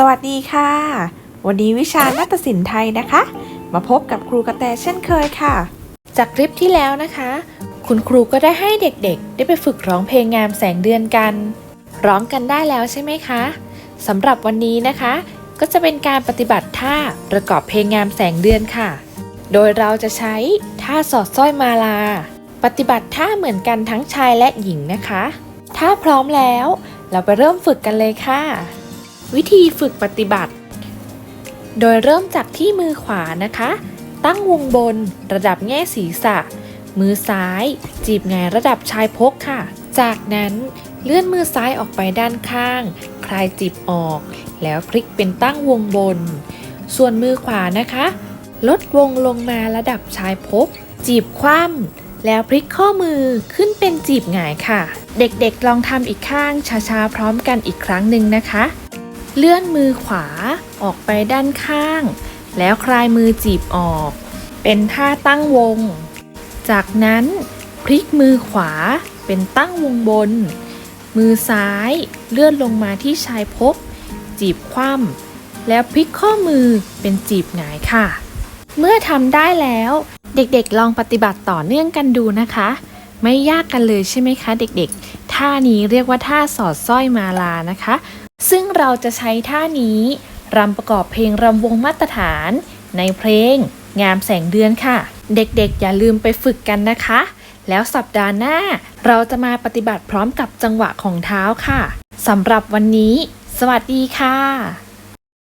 สวัสดีค่ะ วันนี้วิชานาฏศิลป์ไทยนะคะ มาพบกับครูกระแตเช่นเคยค่ะ จากคลิปที่แล้วนะคะ คุณครูก็ได้ให้เด็กๆ ได้ไปฝึกร้องเพลงงามแสงเดือนกัน ร้องกันได้แล้วใช่ไหมคะสำหรับวันนี้นะคะ ก็จะเป็นการปฏิบัติท่าประกอบเพลงงามแสงเดือนค่ะ โดยเราจะใช้ท่าสอดสร้อยมาลา ปฏิบัติท่าเหมือนกันทั้งชายและหญิงนะคะ ถ้าพร้อมแล้ว เราไปเริ่มฝึกกันเลยค่ะ วิธีฝึกปฏิบัติ โดยเริ่มจากที่มือขวานะคะ ตั้งวงบนระดับแง่ศีรษะ มือซ้าย จีบไงระดับชายพกค่ะ จากนั้นเลื่อนมือซ้ายออกไปด้านข้าง คลายจีบออก แล้วพลิกเป็นตั้งวงบน ส่วนมือขวานะคะ ลดวงลงมาระดับชายพก จีบคว่ำแล้วพลิกข้อมือขึ้นเป็นจีบหงายค่ะ เด็กๆลองทำอีกข้างช้าๆพร้อมกันอีกครั้งหนึ่งนะคะ เลื่อนมือขวาออกไปด้านข้าง แล้วคลายมือจีบออก เป็นท่าตั้งวง จากนั้นพลิกมือขวาเป็นตั้งวงบน มือซ้ายเลื่อนลงมาที่ชายพกจีบคว่ำแล้วพลิกข้อมือเป็นจีบหงายค่ะ เมื่อทำได้แล้ว เด็กๆลองปฏิบัติต่อเนื่องกันดูนะคะ ไม่ยากกันเลยใช่ไหมคะเด็กๆ ท่านี้เรียกว่าท่าสอดสร้อยมาลานะคะ ซึ่งเราจะใช้ท่านี้รำประกอบเพลงรำวงมาตรฐาน ในเพลง งามแสงเดือนค่ะ เด็กๆ อย่าลืมไปฝึกกันนะคะ แล้วสัปดาห์หน้า เราจะมาปฏิบัติพร้อมกับจังหวะของเท้าค่ะสำหรับวันนี้ สวัสดีค่ะ